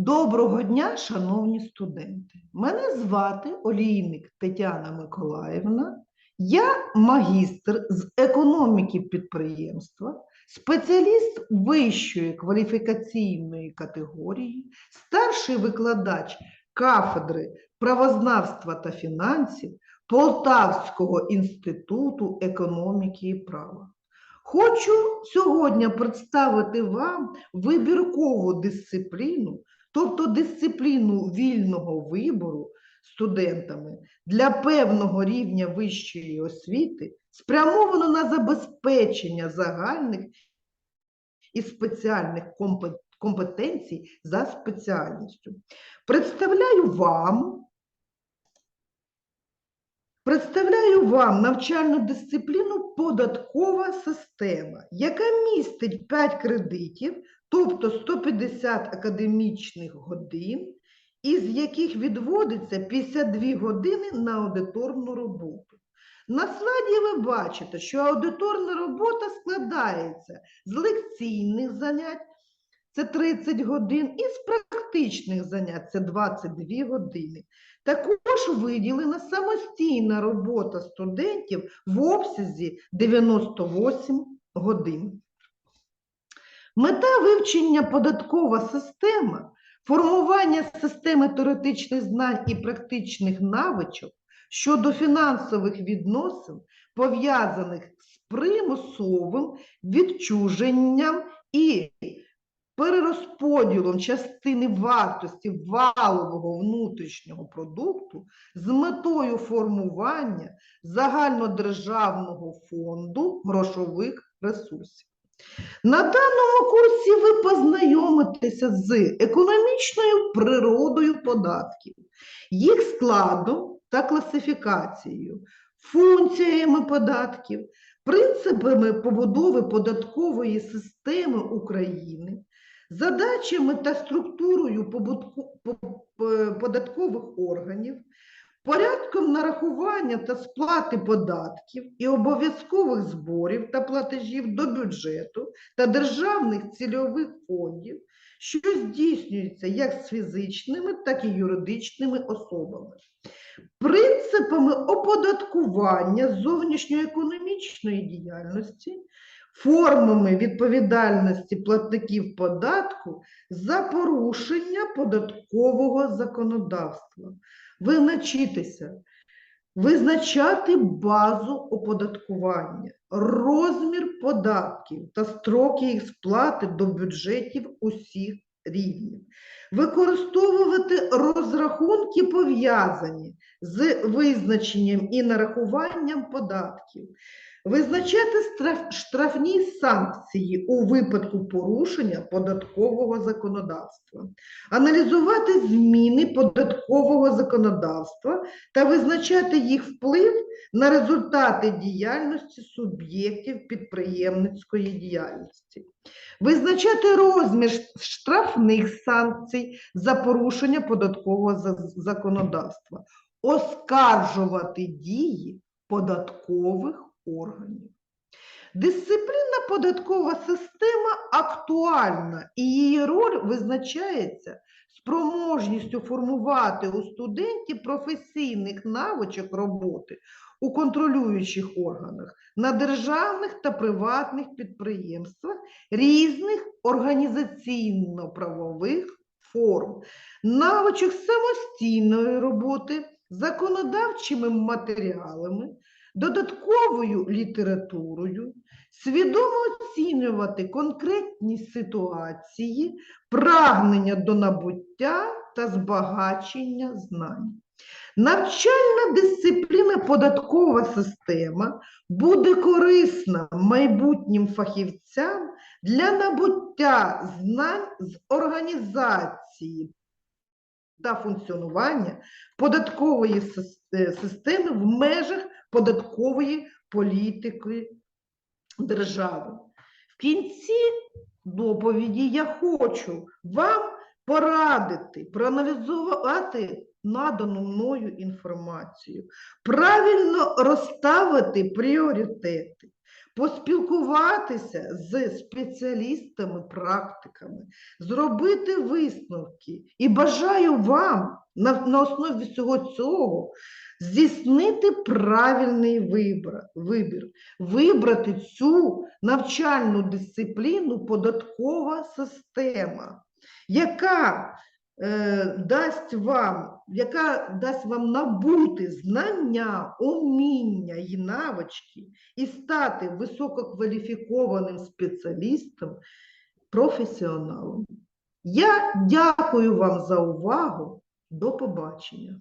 Доброго дня, шановні студенти! Мене звати Олійник Тетяна Миколаївна. Я магістр з економіки підприємства, спеціаліст вищої кваліфікаційної категорії, старший викладач кафедри правознавства та фінансів Полтавського інституту економіки і права. Хочу сьогодні представити вам вибіркову дисципліну, тобто дисципліну вільного вибору студентами для певного рівня вищої освіти, спрямовану на забезпечення загальних і спеціальних компетенцій за спеціальністю. Представляю вам Представляю вам навчальну дисципліну податкова система, яка містить 5 кредитів, тобто 150 академічних годин, із яких відводиться 52 години на аудиторну роботу. На слайді ви бачите, що аудиторна робота складається з лекційних занять, це 30 годин, і з практичних занять, це 22 години. Також виділена самостійна робота студентів в обсязі 98 годин. Мета вивчення податкова система, формування системи теоретичних знань і практичних навичок щодо фінансових відносин, пов'язаних з примусовим відчуженням і перерозподілом частини вартості валового внутрішнього продукту з метою формування загальнодержавного фонду грошових ресурсів. На даному курсі ви познайомитеся з економічною природою податків, їх складом та класифікацією, функціями податків, принципами побудови податкової системи України, задачами та структурою по- податкових органів, порядком нарахування та сплати податків і обов'язкових зборів та платежів до бюджету та державних цільових фондів, що здійснюються як з фізичними, так і юридичними особами. Принципами оподаткування зовнішньоекономічної діяльності, формами відповідальності платників податку за порушення податкового законодавства. Ви навчитеся визначати базу оподаткування, розмір податків та строки їх сплати до бюджетів усіх рівнів, використовувати розрахунки пов'язані з визначенням і нарахуванням податків, визначати штрафні санкції у випадку порушення податкового законодавства, аналізувати зміни податкового законодавства та визначати їх вплив на результати діяльності суб'єктів підприємницької діяльності, визначати розмір штрафних санкцій за порушення податкового законодавства, оскаржувати дії податкових органів. Дисциплінна податкова система актуальна і її роль визначається спроможністю формувати у студентів професійних навичок роботи у контролюючих органах на державних та приватних підприємствах різних організаційно-правових форм, навичок самостійної роботи, законодавчими матеріалами, додатковою літературою, свідомо оцінювати конкретні ситуації, прагнення до набуття та збагачення знань. Навчальна дисципліна податкова система буде корисна майбутнім фахівцям для набуття знань з організації та функціонування податкової е, системи в межах податкової політики держави. В кінці доповіді я хочу вам порадити, проаналізувати надану мною інформацію, правильно розставити пріоритети, поспілкуватися з спеціалістами-практиками, зробити висновки. І бажаю вам на, на основі всього цього здійснити правильний вибір, вибір, вибрати цю навчальну дисципліну податкова система, яка е, дасть вам, яка дасть вам набути знання, уміння і навички і стати висококваліфікованим спеціалістом, професіоналом. Я дякую вам за увагу. До побачення.